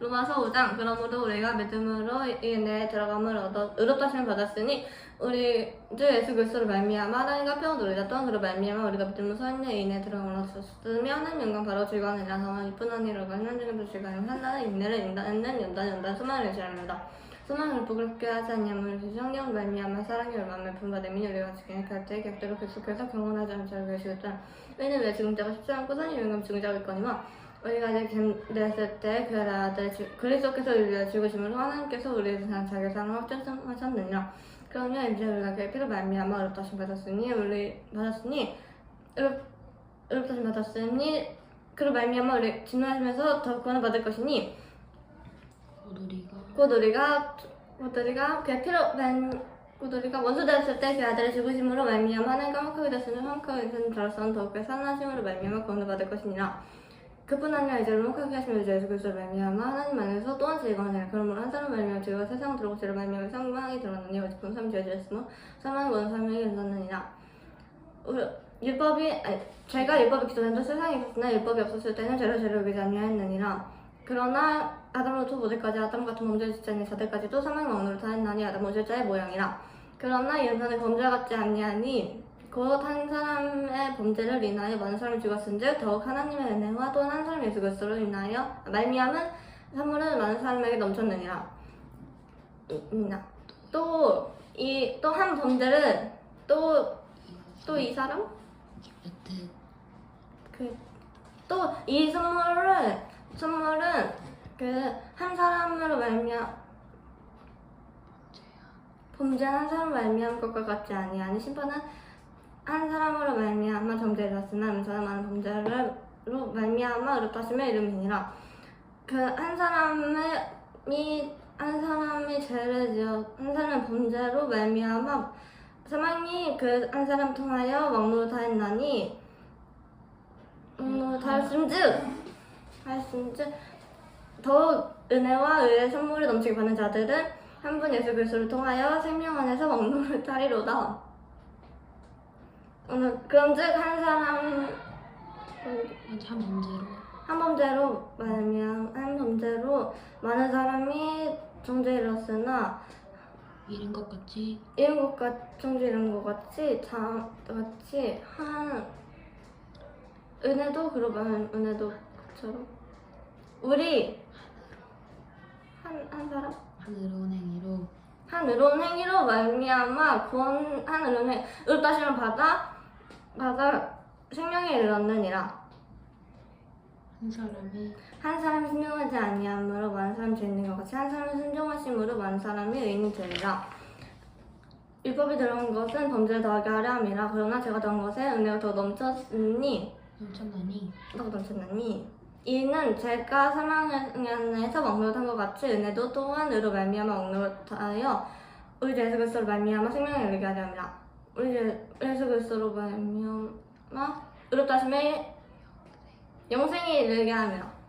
로마서 5장 그러므로 우리가 믿음으로 이 은혜에 들어감을 얻어 의롭다심을 받았으니 우리 주 예수 그리스도를 말미암아 하나님과 평을 누리자. 또한 그로 말미암아 우리가 믿음으로 이 은혜에 들어감을 얻었으며 하나님 영광 바로 즐거워하느라 다만 이쁜 언니로가 현장에도 즐거워하며 한나는 인내를 인다는 연단 연단 수많은 의지합니다. 수많은 부끄럽게 하지 않냐면 성령 말미암아 사랑이 얼마나 베푼받음이 우리가 지금 갈때 격대로 계속해서 경건하지 않은 자를 계시겠다. 왜냐면 왜 지금자가 쉽지 않고 선이 영감 지금자가 있거니와 우리가 아직 됐을 때그 아들 주- 그리스도께서 우리를 죽으심으로 하나님께서 우리를 위한 자기 사랑을 확정하셨느냐. 그러면 이제 우리가 그 피로 말미암아 의롭다심 받았으니 우리 받았으니 의롭 의롭다심 받았으니 그로 말미암아 우리 진노하시면서 더 구원을 받을 것이니 곧 우리가. 곧 우리가 곧 우리가 그의 피로 말곧 우리가 원수 되었을 때 그 아들의 죽으심으로 말미암아 하나님과 화목하게 됐으니 화목하게 된 자로서는 더욱더 산하심으로 말미암아 구원을 받을 것이니라 그뿐 아니라 이제 화목하게 하시며 이제 예수 그리스도를 말미암아 하나님 안에서 또한 즐거워하니라 그러므로 한 사람 말미암아 죄가 세상 들어오고 죄를 말미암아 상망이 들어왔느니 오직 본 사람 죄 지었으며 사망이 원 사명이 일어났느니라. 우리 율법이 아니, 죄가 율법이 기존에도 세상에 있었으나 율법이 없었을 때는 죄로 죄를 여기지 아니하였느니라. 그러나 아담으로부터 모세까지 아담 같은 범죄를 않는 자들까지도 사망의 왕으로 타했나니 아담 모세자의 모양이라. 그러나 이 인간은 범죄 같지 아니하니 곧한 사람의 범죄를 인하여 많은 사람이 죽었은즉 더욱 하나님의 은혜와 또한 사람 예수 그리스도로 인하여 말미암은 선물은 많은 사람에게 넘쳤느니라. 이나. 또이 또 한 범죄를 또 또 이 사람? 그 또 이 선물을 선물은 그 한 사람으로 말미암 범죄한 한 사람 말미암 것과 같지 아니하니 심판은 한 사람으로 말미암아 정죄를 받으나 은사는 많은 범죄로 말미암아 의롭다심의 이름이니라 그 한 사람이 한 사람이 죄를 지어 한 사람의 범죄로 말미암아 사망이 그 한 사람 통하여 왕노로 다했나니 왕노로 다했음즉 다했음즉 더욱 은혜와 의의 선물을 넘치게 받는 자들은 한 분 예수 그리스도를 통하여 생명 안에서 왕노를 타리로다. 오늘 그런즉 한 사람 한 문제로. 한 범죄로 말하면 한 범죄로 많은 사람이 이르렀으나 잃은 것 같이? 이런 것과 정죄 이런 것 같이 자 같이 한 은혜도 그러면 은혜도 그처럼. 우리 한 한 사람? 한 의로운 행위로. 한 의로운 행위로 말미암아 구원 한 의로운 행 의롭다 심을 받아 받아. 생명에 이르렀느니라. 한 사람이 한 사람이 순종하지 아니함으로 많은 사람이 죄인인 것 같이 한 사람이 순종하심으로 많은 사람이 의인이 되리라. 율법이 들어온 것은 범죄를 더하게 하려 함이라. 그러나 제가 더한 것에 은혜가 더 넘쳤으니 넘쳤나니? 더 넘쳤나니? 이는 제가 사망 안에서 왕노릇한 것 같이 은혜도 또한 의로 말미암아 왕노릇하여 우리 주 예수 그리스도로 말미암아 생명을 이르게 하려 함이라 우리 주 예수 그리스도로 말미암아 의롭다심에 영생에 이르게 함이라